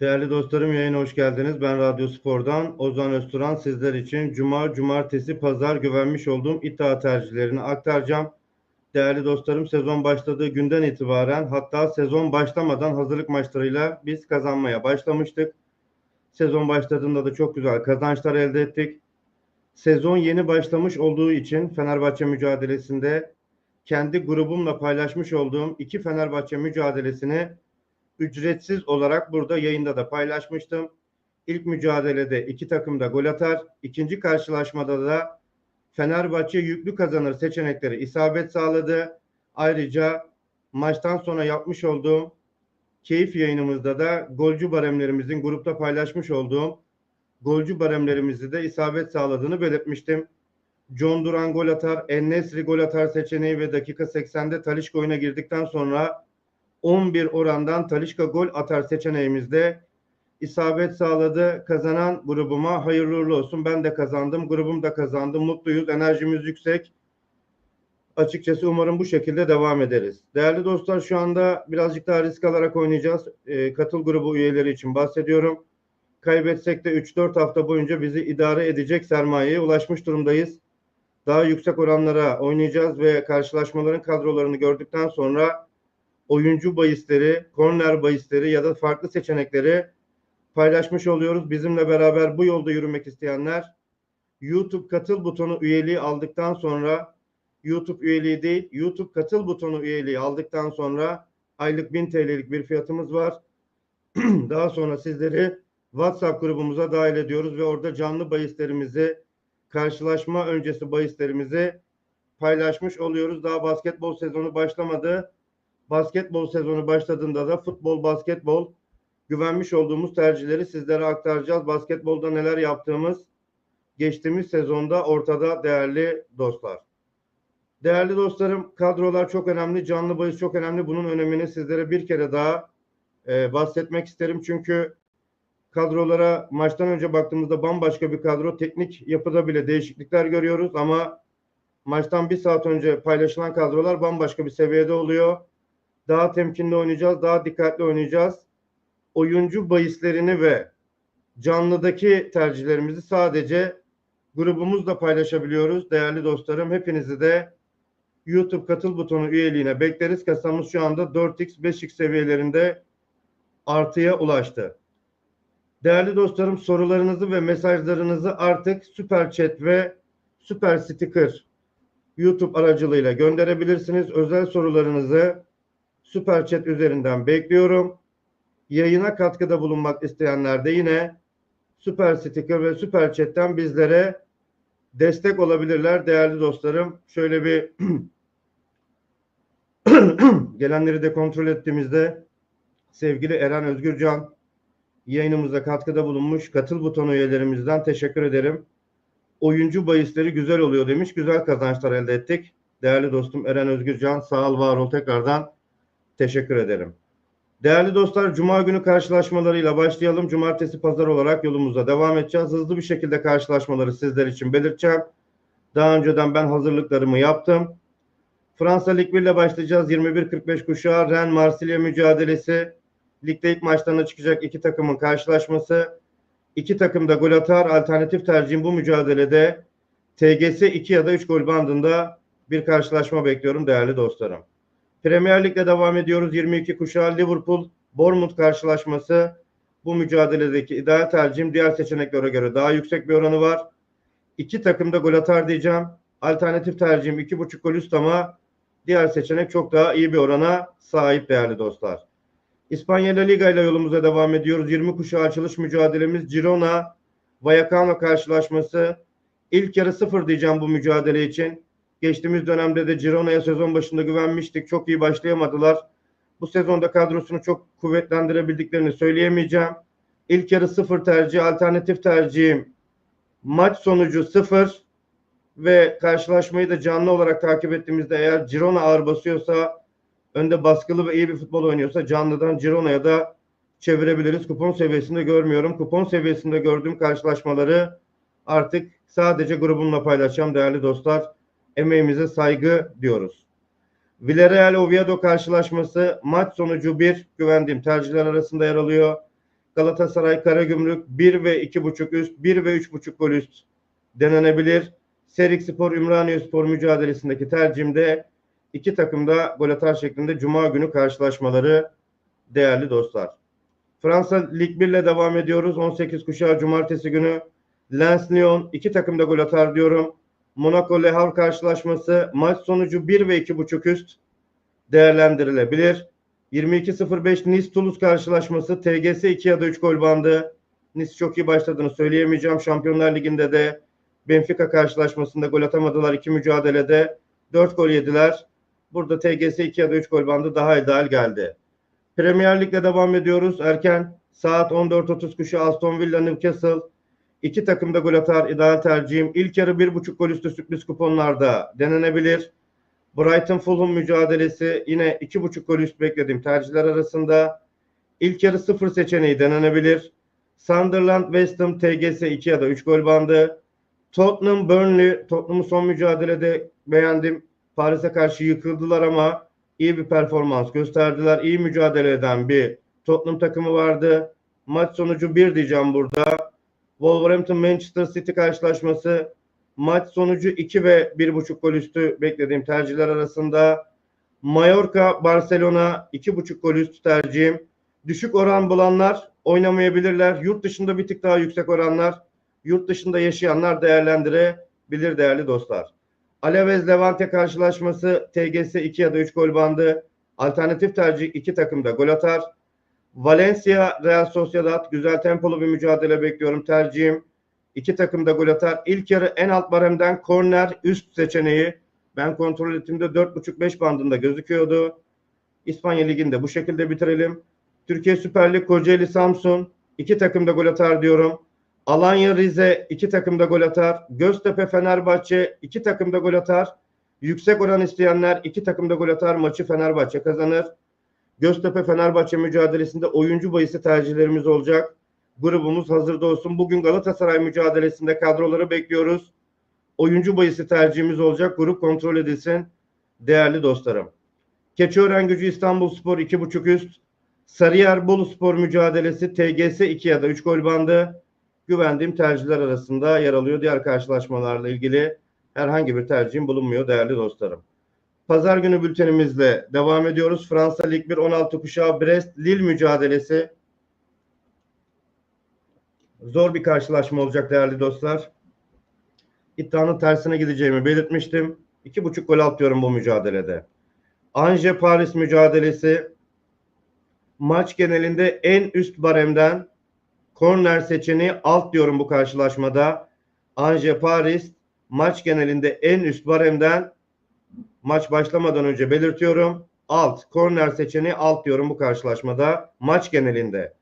Değerli dostlarım yayına hoş geldiniz. Ben Radyo Spor'dan Ozan Özturan sizler için Cuma, Cumartesi, Pazar güvenmiş olduğum iddia tercihlerini aktaracağım. Değerli dostlarım sezon başladığı günden itibaren hatta sezon başlamadan hazırlık maçlarıyla biz kazanmaya başlamıştık. Sezon başladığında da çok güzel kazançlar elde ettik. Sezon yeni başlamış olduğu için Fenerbahçe mücadelesinde kendi grubumla paylaşmış olduğum iki Fenerbahçe mücadelesini ücretsiz olarak burada yayında da paylaşmıştım. İlk mücadelede iki takım da gol atar. İkinci karşılaşmada da Fenerbahçe yüklü kazanır seçenekleri isabet sağladı. Ayrıca maçtan sonra yapmış olduğum keyif yayınımızda da golcü baremlerimizin grupta paylaşmış olduğum golcü baremlerimizi de isabet sağladığını belirtmiştim. John Duran gol atar, Ennesri gol atar seçeneği ve dakika 80'de Talişka oyuna girdikten sonra 11 orandan Talişka gol atar seçeneğimizde isabet sağladı. Kazanan grubuma hayırlı olsun. Ben de kazandım. Grubum da kazandı. Mutluyuz. Enerjimiz yüksek. Açıkçası umarım bu şekilde devam ederiz. Değerli dostlar şu anda birazcık daha risk alarak oynayacağız. E, katıl grubu üyeleri için bahsediyorum. Kaybetsek de 3-4 hafta boyunca bizi idare edecek sermayeye ulaşmış durumdayız. Daha yüksek oranlara oynayacağız ve karşılaşmaların kadrolarını gördükten sonra oyuncu bahisleri, korner bahisleri ya da farklı seçenekleri paylaşmış oluyoruz. Bizimle beraber bu yolda yürümek isteyenler YouTube katıl butonu üyeliği aldıktan sonra YouTube üyeliği değil, YouTube katıl butonu üyeliği aldıktan sonra aylık 1000 TL'lik bir fiyatımız var. Daha sonra sizleri WhatsApp grubumuza dahil ediyoruz ve orada canlı bahislerimizi, karşılaşma öncesi bahislerimizi paylaşmış oluyoruz. Daha basketbol sezonu başlamadı basketbol sezonu başladığında da futbol, basketbol güvenmiş olduğumuz tercihleri sizlere aktaracağız. Basketbolda neler yaptığımız geçtiğimiz sezonda ortada değerli dostlar. Değerli dostlarım kadrolar çok önemli, canlı bahis çok önemli. Bunun önemini sizlere bir kere daha e, bahsetmek isterim. Çünkü kadrolara maçtan önce baktığımızda bambaşka bir kadro. Teknik yapıda bile değişiklikler görüyoruz ama maçtan bir saat önce paylaşılan kadrolar bambaşka bir seviyede oluyor daha temkinli oynayacağız, daha dikkatli oynayacağız. Oyuncu bahislerini ve canlıdaki tercihlerimizi sadece grubumuzda paylaşabiliyoruz. Değerli dostlarım hepinizi de YouTube katıl butonu üyeliğine bekleriz. Kasamız şu anda 4x 5x seviyelerinde artıya ulaştı. Değerli dostlarım sorularınızı ve mesajlarınızı artık Süper Chat ve Süper Sticker YouTube aracılığıyla gönderebilirsiniz. Özel sorularınızı Süper Chat üzerinden bekliyorum. Yayına katkıda bulunmak isteyenler de yine Süper Sticker ve Süper Chat'ten bizlere destek olabilirler değerli dostlarım. Şöyle bir gelenleri de kontrol ettiğimizde sevgili Eren Özgürcan yayınımıza katkıda bulunmuş. Katıl butonu üyelerimizden teşekkür ederim. Oyuncu bahisleri güzel oluyor demiş. Güzel kazançlar elde ettik. Değerli dostum Eren Özgürcan sağ ol var ol tekrardan Teşekkür ederim. Değerli dostlar, Cuma günü karşılaşmalarıyla başlayalım. Cumartesi, pazar olarak yolumuza devam edeceğiz. Hızlı bir şekilde karşılaşmaları sizler için belirteceğim. Daha önceden ben hazırlıklarımı yaptım. Fransa Lig 1 ile başlayacağız. 21-45 kuşağı Ren Marsilya mücadelesi. Ligde ilk maçlarına çıkacak iki takımın karşılaşması. İki takım da gol atar. Alternatif tercihim bu mücadelede TGS 2 ya da 3 gol bandında bir karşılaşma bekliyorum değerli dostlarım. Premier Lig'de devam ediyoruz. 22 kuşağı Liverpool Bournemouth karşılaşması. Bu mücadeledeki ideal tercihim diğer seçeneklere göre daha yüksek bir oranı var. İki takım da gol atar diyeceğim. Alternatif tercihim iki buçuk gol üst ama diğer seçenek çok daha iyi bir orana sahip değerli dostlar. İspanya La Liga ile yolumuza devam ediyoruz. 20 kuşağı açılış mücadelemiz Girona Vallecano karşılaşması. İlk yarı sıfır diyeceğim bu mücadele için. Geçtiğimiz dönemde de Girona'ya sezon başında güvenmiştik. Çok iyi başlayamadılar. Bu sezonda kadrosunu çok kuvvetlendirebildiklerini söyleyemeyeceğim. İlk yarı sıfır tercih, alternatif tercihim maç sonucu sıfır ve karşılaşmayı da canlı olarak takip ettiğimizde eğer Girona ağır basıyorsa önde baskılı ve iyi bir futbol oynuyorsa canlıdan Girona'ya da çevirebiliriz. Kupon seviyesinde görmüyorum. Kupon seviyesinde gördüğüm karşılaşmaları artık sadece grubumla paylaşacağım değerli dostlar emeğimize saygı diyoruz. Villarreal Oviedo karşılaşması maç sonucu bir güvendiğim tercihler arasında yer alıyor. Galatasaray Karagümrük 1 ve 2.5 üst, 1 ve 3.5 gol üst denenebilir. Serik Spor Ümraniye Spor mücadelesindeki tercihimde iki takım da gol atar şeklinde Cuma günü karşılaşmaları değerli dostlar. Fransa Lig 1 ile devam ediyoruz. 18 kuşağı Cumartesi günü. Lens Lyon iki takım da gol atar diyorum. Monaco Le Havre karşılaşması maç sonucu 1 ve 2.5 üst değerlendirilebilir. 22.05 Nice Toulouse karşılaşması TGS 2 ya da 3 gol bandı. Nice çok iyi başladığını söyleyemeyeceğim. Şampiyonlar Ligi'nde de Benfica karşılaşmasında gol atamadılar iki mücadelede. 4 gol yediler. Burada TGS 2 ya da 3 gol bandı daha ideal geldi. Premier Lig'de devam ediyoruz. Erken saat 14.30 kuşu Aston Villa Newcastle. İki takım da gol atar. İdeal tercihim. İlk yarı 1.5 gol üstü sürpriz kuponlarda denenebilir. Brighton Fulham mücadelesi yine 2.5 gol üst beklediğim tercihler arasında. İlk yarı 0 seçeneği denenebilir. Sunderland West Ham TGS 2 ya da 3 gol bandı. Tottenham Burnley Tottenham'ı son mücadelede beğendim. Paris'e karşı yıkıldılar ama iyi bir performans gösterdiler. İyi mücadele eden bir Tottenham takımı vardı. Maç sonucu 1 diyeceğim burada. Wolverhampton Manchester City karşılaşması maç sonucu 2 ve 1.5 gol üstü beklediğim tercihler arasında. Mallorca Barcelona 2.5 gol üstü tercihim. Düşük oran bulanlar oynamayabilirler. Yurt dışında bir tık daha yüksek oranlar. Yurt dışında yaşayanlar değerlendirebilir değerli dostlar. Alaves Levante karşılaşması TGS 2 ya da 3 gol bandı. Alternatif tercih iki takım da gol atar. Valencia Real Sociedad güzel tempolu bir mücadele bekliyorum tercihim. İki takım da gol atar. İlk yarı en alt baremden korner üst seçeneği. Ben kontrol ettiğimde 4.5-5 bandında gözüküyordu. İspanya Ligi'nde bu şekilde bitirelim. Türkiye Süper Lig Kocaeli Samsun. iki takım da gol atar diyorum. Alanya Rize iki takım da gol atar. Göztepe Fenerbahçe iki takım da gol atar. Yüksek oran isteyenler iki takım da gol atar. Maçı Fenerbahçe kazanır. Göztepe Fenerbahçe mücadelesinde oyuncu bayısı tercihlerimiz olacak. Grubumuz hazırda olsun. Bugün Galatasaray mücadelesinde kadroları bekliyoruz. Oyuncu bayısı tercihimiz olacak. Grup kontrol edilsin. Değerli dostlarım. Keçiören Gücü İstanbul Spor 2.5 üst. Sarıyer Bolu Spor mücadelesi TGS 2 ya da 3 gol bandı. Güvendiğim tercihler arasında yer alıyor. Diğer karşılaşmalarla ilgili herhangi bir tercihim bulunmuyor değerli dostlarım. Pazar günü bültenimizle devam ediyoruz. Fransa Lig 1 16 kuşağı Brest Lille mücadelesi. Zor bir karşılaşma olacak değerli dostlar. İddianın tersine gideceğimi belirtmiştim. 2.5 gol atıyorum bu mücadelede. Anje Paris mücadelesi maç genelinde en üst baremden korner seçeneği alt diyorum bu karşılaşmada. Anje Paris maç genelinde en üst baremden maç başlamadan önce belirtiyorum. Alt korner seçeneği alt diyorum bu karşılaşmada maç genelinde.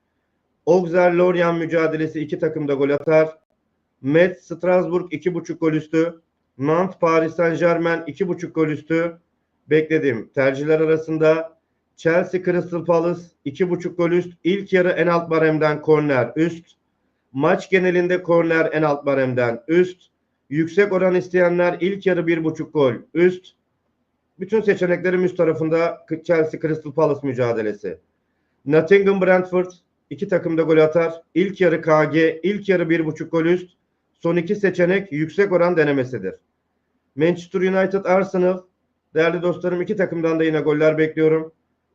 Auxerre Lorient mücadelesi iki takım da gol atar. Metz Strasbourg 2.5 gol üstü. Nantes Paris Saint Germain 2.5 gol üstü. Bekledim. Tercihler arasında Chelsea Crystal Palace 2.5 gol üst. İlk yarı en alt baremden korner üst. Maç genelinde korner en alt baremden üst. Yüksek oran isteyenler ilk yarı 1.5 gol üst. Bütün seçeneklerim üst tarafında Chelsea Crystal Palace mücadelesi. Nottingham Brentford iki takım da gol atar. İlk yarı KG, ilk yarı 1.5 gol üst. Son iki seçenek yüksek oran denemesidir. Manchester United Arsenal değerli dostlarım iki takımdan da yine goller bekliyorum.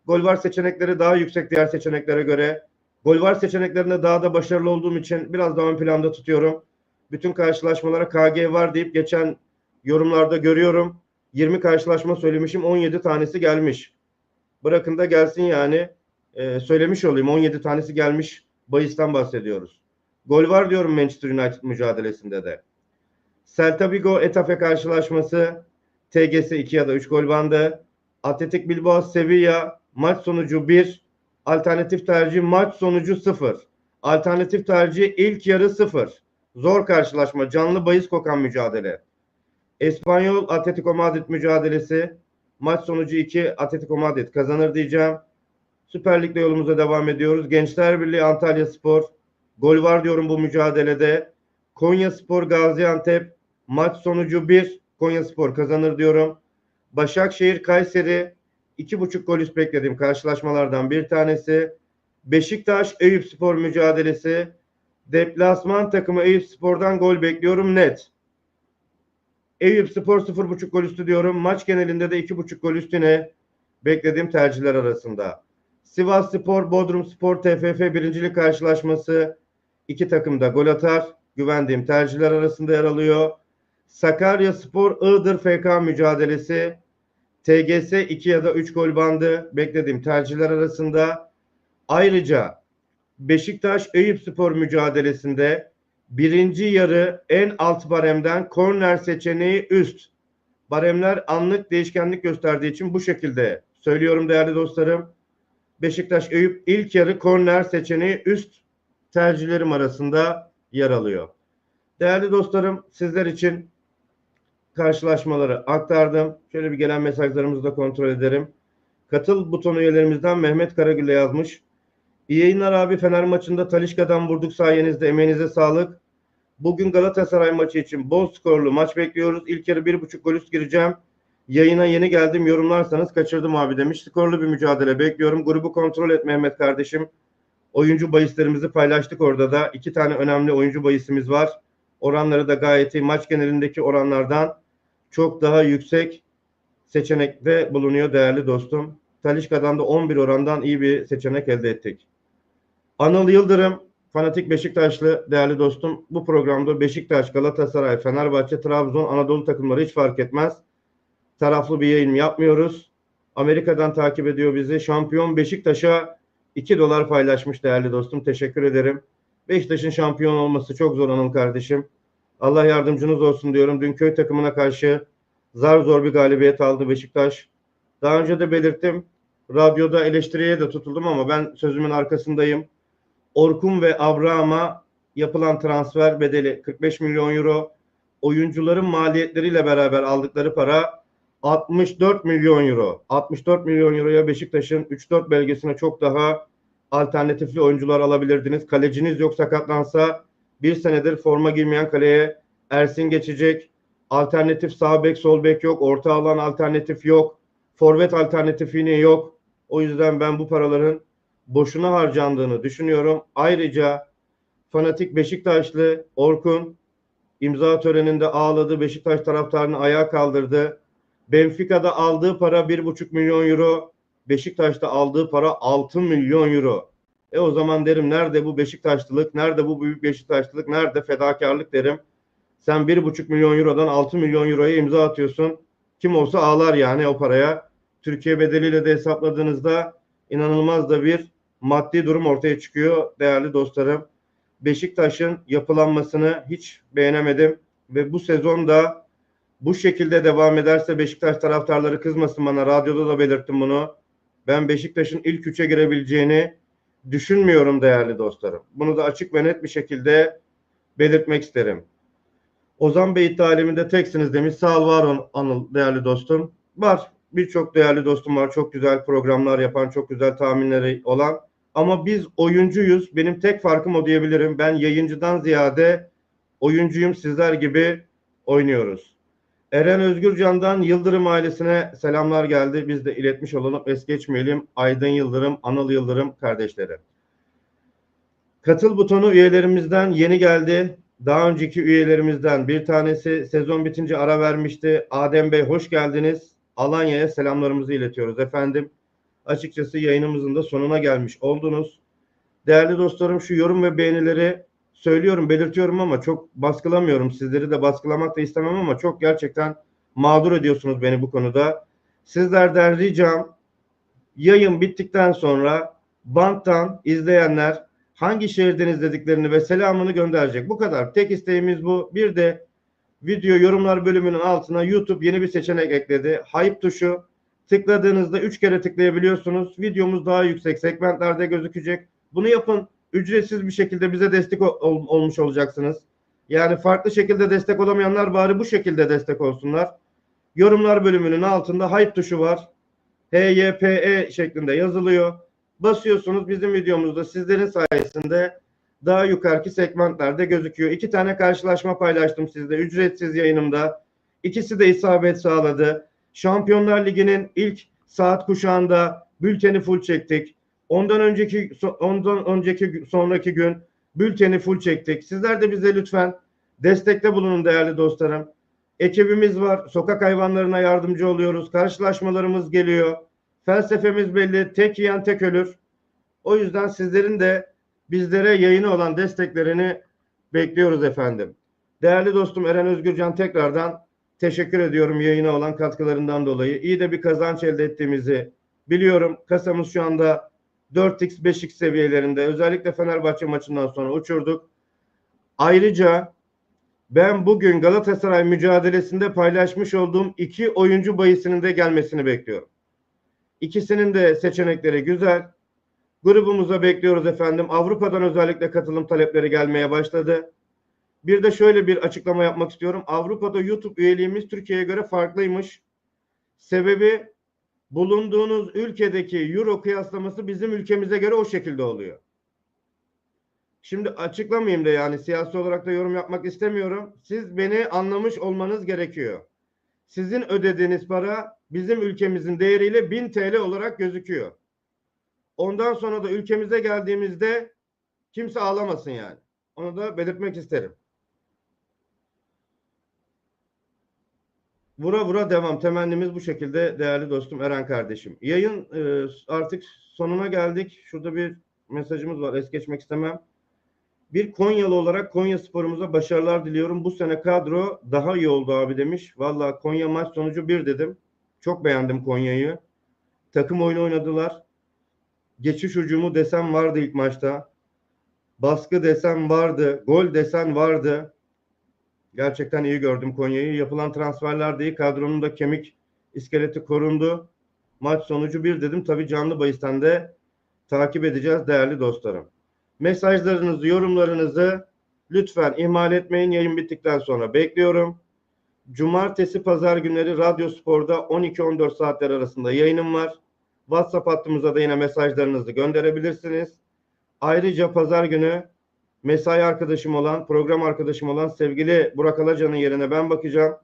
Gol var seçenekleri daha yüksek diğer seçeneklere göre. Gol var seçeneklerinde daha da başarılı olduğum için biraz daha ön planda tutuyorum. Bütün karşılaşmalara KG var deyip geçen yorumlarda görüyorum. 20 karşılaşma söylemişim 17 tanesi gelmiş. Bırakın da gelsin yani. Ee, söylemiş olayım 17 tanesi gelmiş. Bayis'ten bahsediyoruz. Gol var diyorum Manchester United mücadelesinde de. Celta Vigo Etafe karşılaşması TGS 2 ya da 3 gol bandı. Atletik Bilbao Sevilla maç sonucu 1. Alternatif tercih maç sonucu 0. Alternatif tercih ilk yarı 0. Zor karşılaşma. Canlı bahis kokan mücadele. Espanyol Atletico Madrid mücadelesi. Maç sonucu 2 Atletico Madrid kazanır diyeceğim. Süper Lig'de yolumuza devam ediyoruz. Gençler Birliği Antalya Spor. Gol var diyorum bu mücadelede. Konya Spor Gaziantep. Maç sonucu 1. Konya Spor kazanır diyorum. Başakşehir Kayseri. 2.5 gol üst beklediğim karşılaşmalardan bir tanesi. Beşiktaş Eyüp Spor mücadelesi. Deplasman takımı Eyüp Spor'dan gol bekliyorum net. Eyüp Spor 0.5 gol üstü diyorum. Maç genelinde de 2.5 gol üstüne beklediğim tercihler arasında. Sivas Spor, Bodrum Spor, TFF birincilik karşılaşması. iki takım da gol atar. Güvendiğim tercihler arasında yer alıyor. Sakarya Spor, Iğdır FK mücadelesi. TGS 2 ya da 3 gol bandı. Beklediğim tercihler arasında. Ayrıca Beşiktaş Eyüp Spor mücadelesinde birinci yarı en alt baremden korner seçeneği üst. Baremler anlık değişkenlik gösterdiği için bu şekilde söylüyorum değerli dostlarım. Beşiktaş Eyüp ilk yarı korner seçeneği üst tercihlerim arasında yer alıyor. Değerli dostlarım sizler için karşılaşmaları aktardım. Şöyle bir gelen mesajlarımızı da kontrol ederim. Katıl butonu üyelerimizden Mehmet Karagül'e yazmış. İyi yayınlar abi. Fener maçında Talişka'dan vurduk sayenizde. Emeğinize sağlık. Bugün Galatasaray maçı için bol skorlu maç bekliyoruz. İlk yarı bir buçuk gol üst gireceğim. Yayına yeni geldim. Yorumlarsanız kaçırdım abi demiş. Skorlu bir mücadele bekliyorum. Grubu kontrol et Mehmet kardeşim. Oyuncu bahislerimizi paylaştık orada da. iki tane önemli oyuncu bahisimiz var. Oranları da gayet iyi. Maç genelindeki oranlardan çok daha yüksek seçenekte bulunuyor değerli dostum. Talişka'dan da 11 orandan iyi bir seçenek elde ettik. Anıl Yıldırım, fanatik Beşiktaşlı değerli dostum. Bu programda Beşiktaş, Galatasaray, Fenerbahçe, Trabzon, Anadolu takımları hiç fark etmez. Taraflı bir yayın yapmıyoruz. Amerika'dan takip ediyor bizi. Şampiyon Beşiktaş'a 2 dolar paylaşmış değerli dostum. Teşekkür ederim. Beşiktaş'ın şampiyon olması çok zor Anıl kardeşim. Allah yardımcınız olsun diyorum. Dün köy takımına karşı zar zor bir galibiyet aldı Beşiktaş. Daha önce de belirttim. Radyoda eleştiriye de tutuldum ama ben sözümün arkasındayım. Orkun ve Abraham'a yapılan transfer bedeli 45 milyon euro. Oyuncuların maliyetleriyle beraber aldıkları para 64 milyon euro. 64 milyon euroya Beşiktaş'ın 3-4 belgesine çok daha alternatifli oyuncular alabilirdiniz. Kaleciniz yok sakatlansa bir senedir forma girmeyen kaleye Ersin geçecek. Alternatif sağ bek sol bek yok. Orta alan alternatif yok. Forvet alternatifini yok. O yüzden ben bu paraların boşuna harcandığını düşünüyorum. Ayrıca fanatik Beşiktaşlı Orkun imza töreninde ağladı. Beşiktaş taraftarını ayağa kaldırdı. Benfica'da aldığı para 1,5 milyon euro. Beşiktaş'ta aldığı para 6 milyon euro. E o zaman derim nerede bu Beşiktaşlılık, nerede bu büyük Beşiktaşlılık, nerede fedakarlık derim. Sen 1,5 milyon eurodan 6 milyon euroya imza atıyorsun. Kim olsa ağlar yani o paraya. Türkiye bedeliyle de hesapladığınızda inanılmaz da bir maddi durum ortaya çıkıyor değerli dostlarım. Beşiktaş'ın yapılanmasını hiç beğenemedim ve bu sezon da bu şekilde devam ederse Beşiktaş taraftarları kızmasın bana. Radyoda da belirttim bunu. Ben Beşiktaş'ın ilk üçe girebileceğini düşünmüyorum değerli dostlarım. Bunu da açık ve net bir şekilde belirtmek isterim. Ozan Bey taliminde teksiniz demiş. Sağ ol var ol Anıl değerli dostum. Var. Birçok değerli dostum var. Çok güzel programlar yapan, çok güzel tahminleri olan. Ama biz oyuncuyuz. Benim tek farkım o diyebilirim. Ben yayıncıdan ziyade oyuncuyum. Sizler gibi oynuyoruz. Eren Özgürcan'dan Yıldırım ailesine selamlar geldi. Biz de iletmiş olalım. Es geçmeyelim. Aydın Yıldırım, Anıl Yıldırım kardeşleri. Katıl butonu üyelerimizden yeni geldi. Daha önceki üyelerimizden bir tanesi sezon bitince ara vermişti. Adem Bey hoş geldiniz. Alanya'ya selamlarımızı iletiyoruz efendim. Açıkçası yayınımızın da sonuna gelmiş oldunuz. Değerli dostlarım şu yorum ve beğenileri söylüyorum, belirtiyorum ama çok baskılamıyorum. Sizleri de baskılamak da istemem ama çok gerçekten mağdur ediyorsunuz beni bu konuda. Sizlerden ricam yayın bittikten sonra banttan izleyenler hangi şehirden izlediklerini ve selamını gönderecek. Bu kadar. Tek isteğimiz bu. Bir de video yorumlar bölümünün altına YouTube yeni bir seçenek ekledi. Hype tuşu tıkladığınızda 3 kere tıklayabiliyorsunuz. Videomuz daha yüksek segmentlerde gözükecek. Bunu yapın. Ücretsiz bir şekilde bize destek ol, olmuş olacaksınız. Yani farklı şekilde destek olamayanlar bari bu şekilde destek olsunlar. Yorumlar bölümünün altında hype tuşu var. HYPE şeklinde yazılıyor. Basıyorsunuz bizim videomuzda sizlerin sayesinde daha yukarıki segmentlerde gözüküyor. İki tane karşılaşma paylaştım sizde ücretsiz yayınımda. İkisi de isabet sağladı. Şampiyonlar Ligi'nin ilk saat kuşağında bülteni full çektik. Ondan önceki ondan önceki sonraki gün bülteni full çektik. Sizler de bize lütfen destekte bulunun değerli dostlarım. Ekibimiz var. Sokak hayvanlarına yardımcı oluyoruz. Karşılaşmalarımız geliyor. Felsefemiz belli. Tek yiyen tek ölür. O yüzden sizlerin de bizlere yayını olan desteklerini bekliyoruz efendim. Değerli dostum Eren Özgürcan tekrardan teşekkür ediyorum yayına olan katkılarından dolayı. İyi de bir kazanç elde ettiğimizi biliyorum. Kasamız şu anda 4x 5x seviyelerinde. Özellikle Fenerbahçe maçından sonra uçurduk. Ayrıca ben bugün Galatasaray mücadelesinde paylaşmış olduğum iki oyuncu bayisinin de gelmesini bekliyorum. İkisinin de seçenekleri güzel. Grubumuza bekliyoruz efendim. Avrupa'dan özellikle katılım talepleri gelmeye başladı. Bir de şöyle bir açıklama yapmak istiyorum. Avrupa'da YouTube üyeliğimiz Türkiye'ye göre farklıymış. Sebebi bulunduğunuz ülkedeki euro kıyaslaması bizim ülkemize göre o şekilde oluyor. Şimdi açıklamayayım da yani siyasi olarak da yorum yapmak istemiyorum. Siz beni anlamış olmanız gerekiyor. Sizin ödediğiniz para bizim ülkemizin değeriyle 1000 TL olarak gözüküyor. Ondan sonra da ülkemize geldiğimizde kimse ağlamasın yani. Onu da belirtmek isterim. Vura vura devam. Temennimiz bu şekilde değerli dostum Eren kardeşim. Yayın e, artık sonuna geldik. Şurada bir mesajımız var. Es geçmek istemem. Bir Konyalı olarak Konya sporumuza başarılar diliyorum. Bu sene kadro daha iyi oldu abi demiş. Valla Konya maç sonucu bir dedim. Çok beğendim Konya'yı. Takım oyunu oynadılar. Geçiş hücumu desem vardı ilk maçta. Baskı desem vardı. Gol desen vardı. Gerçekten iyi gördüm Konya'yı. Yapılan transferler de. Kadronun da kemik iskeleti korundu. Maç sonucu bir dedim. Tabii canlı bahisten de takip edeceğiz değerli dostlarım. Mesajlarınızı, yorumlarınızı lütfen ihmal etmeyin. Yayın bittikten sonra bekliyorum. Cumartesi, pazar günleri Radyo Spor'da 12-14 saatler arasında yayınım var. WhatsApp hattımıza da yine mesajlarınızı gönderebilirsiniz. Ayrıca pazar günü mesai arkadaşım olan, program arkadaşım olan sevgili Burak Alacan'ın yerine ben bakacağım.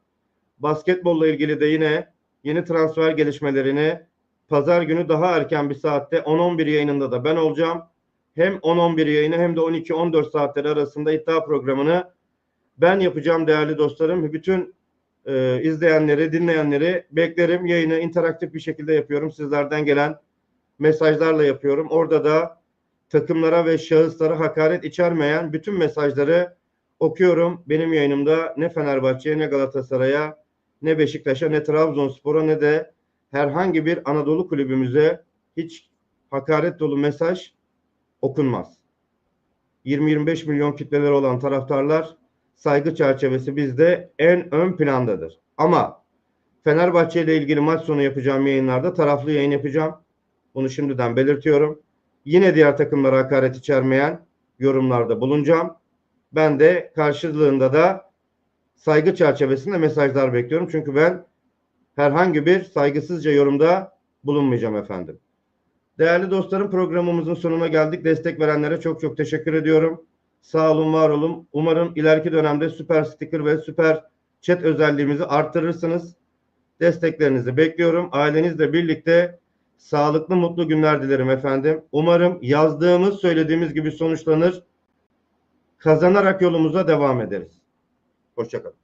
Basketbolla ilgili de yine yeni transfer gelişmelerini pazar günü daha erken bir saatte 10-11 yayınında da ben olacağım. Hem 10-11 yayını hem de 12-14 saatleri arasında iddia programını ben yapacağım değerli dostlarım. Bütün e, izleyenleri, dinleyenleri beklerim. Yayını interaktif bir şekilde yapıyorum. Sizlerden gelen mesajlarla yapıyorum. Orada da takımlara ve şahıslara hakaret içermeyen bütün mesajları okuyorum. Benim yayınımda ne Fenerbahçe'ye ne Galatasaray'a ne Beşiktaş'a ne Trabzonspor'a ne de herhangi bir Anadolu kulübümüze hiç hakaret dolu mesaj okunmaz. 20-25 milyon kitleleri olan taraftarlar saygı çerçevesi bizde en ön plandadır. Ama Fenerbahçe ile ilgili maç sonu yapacağım yayınlarda taraflı yayın yapacağım. Bunu şimdiden belirtiyorum. Yine diğer takımlara hakaret içermeyen yorumlarda bulunacağım. Ben de karşılığında da saygı çerçevesinde mesajlar bekliyorum. Çünkü ben herhangi bir saygısızca yorumda bulunmayacağım efendim. Değerli dostlarım programımızın sonuna geldik. Destek verenlere çok çok teşekkür ediyorum. Sağ olun, var olun. Umarım ileriki dönemde süper sticker ve süper chat özelliğimizi arttırırsınız. Desteklerinizi bekliyorum. Ailenizle birlikte sağlıklı, mutlu günler dilerim efendim. Umarım yazdığımız, söylediğimiz gibi sonuçlanır. Kazanarak yolumuza devam ederiz. Hoşçakalın.